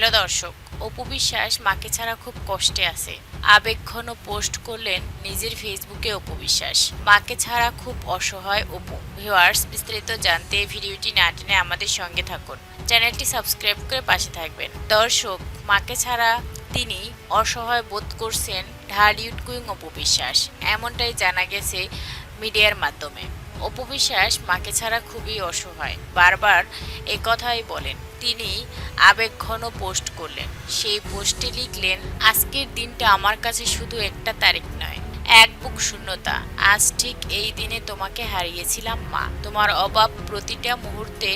Hello দর্শক, অপু বিশ্বাস মাকে ছাড়া খুব কষ্টে আছে। আবেগঘন পোস্ট করলেন নিজের ফেসবুকে অপু বিশ্বাস। মাকে ছাড়া খুব অসহায় অপু। ভিউয়ার্স, বিস্তারিত জানতে ভিডিওটি না টেনে আমাদের সঙ্গে থাকুন। চ্যানেলটি সাবস্ক্রাইব করে পাশে থাকবেন। দর্শক, মাকে ছাড়া তিনি অসহায় বোধ করছেন ঢালিউড কুইং অপু বিশ্বাস। এমনটাই জানা গেছে মিডিয়ার মাধ্যমে। অপু বিশ্বাস মাকে ছাড়া খুবই অসহায়। বারবার এ কথাই বলেন। তিনি আবেগঘন পোস্ট করলেন। সেই পোস্টে লিখলেন, আজকের দিনটা আমার কাছে শুধু একটা তারিখ নয়, এক বুক শূন্যতা। আজ ঠিক এই দিনে তোমাকে হারিয়েছিলাম, মা। তোমার অভাব প্রতিটা মুহূর্তে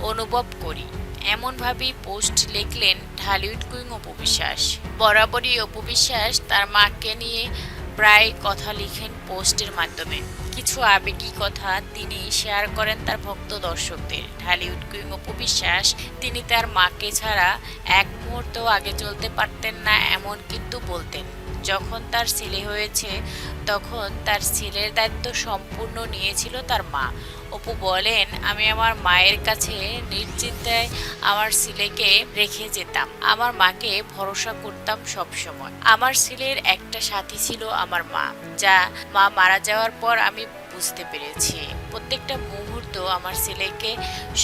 অনুভব করি। এমনভাবেই পোস্ট লিখলেন ঢালিউড কুইং অপবিশ্বাস বরাবরই অপবিশ্বাস তার মাকে নিয়ে প্রায় কথা লিখেন পোস্টের মাধ্যমে। কিছু আবেগী কথা তিনি শেয়ার করেন তার ভক্ত দর্শকদের। ঢালিউড কুইং অপবিশ্বাস তিনি তার মাকে ছাড়া এক মুহূর্ত আগে চলতে পারতেন না এমন কিন্তু বলতেন। যখন তার ছেলে হয়েছে, তখন তার ছেলের দায়িত্ব সম্পূর্ণ নিয়েছিল তার মা। অপু বলেন, আমি আমার মায়ের কাছে নিশ্চিন্তায় আমার ছেলেকে রেখে যেতাম। আমার মাকে ভরসা করতাম সব সময় আমার ছেলের একটা সাথী ছিল আমার মা, যা মা মারা যাওয়ার পর আমি বুঝতে পেরেছি। প্রত্যেকটা মুহূর্ত আমার ছেলেকে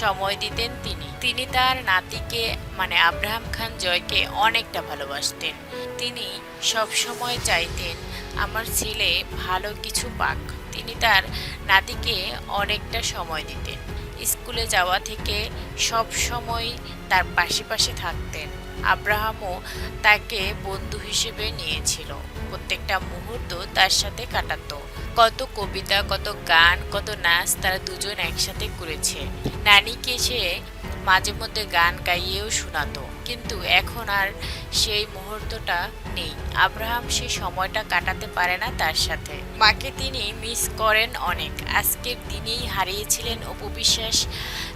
সময় দিতেন তিনি। তিনি তার নাতিকে মানে আব্রাহাম খান জয়কে অনেকটা ভালোবাসতেন। তিনি সব সময় চাইতেন আমার ছেলে ভালো কিছু পাক। তিনি তার নাতিকে অনেকটা সময় দিতেন। স্কুলে যাওয়া থেকে সব সময় তার পাশে পাশে থাকতেন। আব্রাহামও তাকে বন্ধু হিসেবে নিয়েছিল। প্রত্যেকটা মুহূর্ত তার সাথে কাটাতো। কত কবিতা, কত গান, কত নাচ তারা দুজন একসাথে করেছে। নানিকে সে মাঝে মধ্যে গান গাইয়েও শোনাতো, কিন্তু এখন আর সেই মুহূর্তটা নেই। আব্রাহাম সেই সময়টা কাটাতে পারে না তার সাথে। মাকে তিনি মিস করেন অনেক। আজকের দিনেই হারিয়েছিলেন অপবিশ্বাস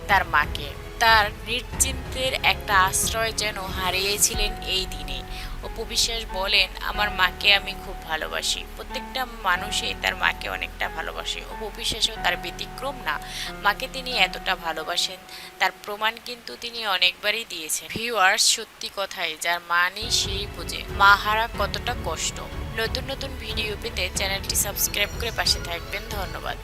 তার মাকে। তার নিশ্চিন্তের একটা আশ্রয় যেন হারিয়েছিলেন এই দিনে। অপবিশ্বাস বলেন, আমার মাকে আমি খুব ভালোবাসি। প্রত্যেকটা মানুষই তার মাকে অনেকটা ভালোবাসে। অপু অপবিশ্বাসও তার ব্যতিক্রম না। মাকে তিনি এতটা ভালোবাসেন, তার প্রমাণ কিন্তু তিনি অনেকবারই দিয়েছেন। ভিউয়ার্স, সত্যি কথাই, যার মা নেই সেই বোঝে। মা হারা কতটা কষ্ট। নতুন নতুন ভিডিও পেতে চ্যানেলটি সাবস্ক্রাইব করে পাশে থাকবেন। ধন্যবাদ।